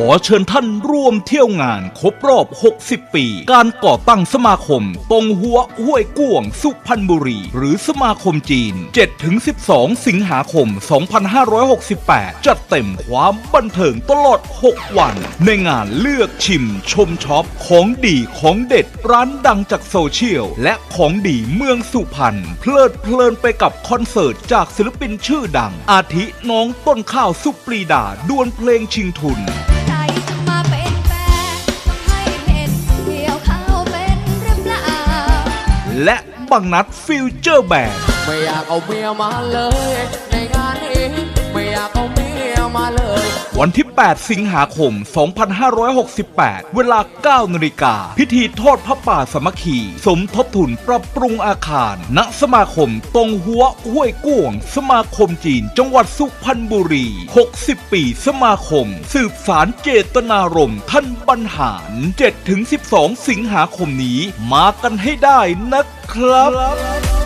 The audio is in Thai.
ขอเชิญท่านร่วมเที่ยวงานครบรอบ 60 ปี การก่อตั้งสมาคม ตรงหัวห้วยก่วง สุพรรณบุรี หรือสมาคมจีน 7-12 สิงหาคม 2568 จัดเต็มความบันเทิงตลอด 6 วัน ในงานเลือกชิมชมช็อปของดีของเด็ดร้านดังจากโซเชียล และของดีเมืองสุพรรณเพลิดเพลินไปกับคอนเสิร์ตจากศิลปินชื่อดัง อาทิน้องต้นข้าวสุปรีดาดวลเพลงชิงทุน และบังนัดฟิวเจอร์แบนด์ไม่อยากเอาเมียมาเลย วันที่ 8 สิงหาคม 2568 เวลา 9นาฬิกา พิธีทอดพระป่าสมัคคี สมทบทุนปรับปรุงอาคาร ณ สมาคมตรงหัวห้วยก่วง สมาคมจีน จังหวัดสุพรรณบุรี 60 ปีสมาคม สืบสารเจตนารมณ์ท่านบรรหาร 7-12 สิงหาคมนี้ มากันให้ได้นะครับ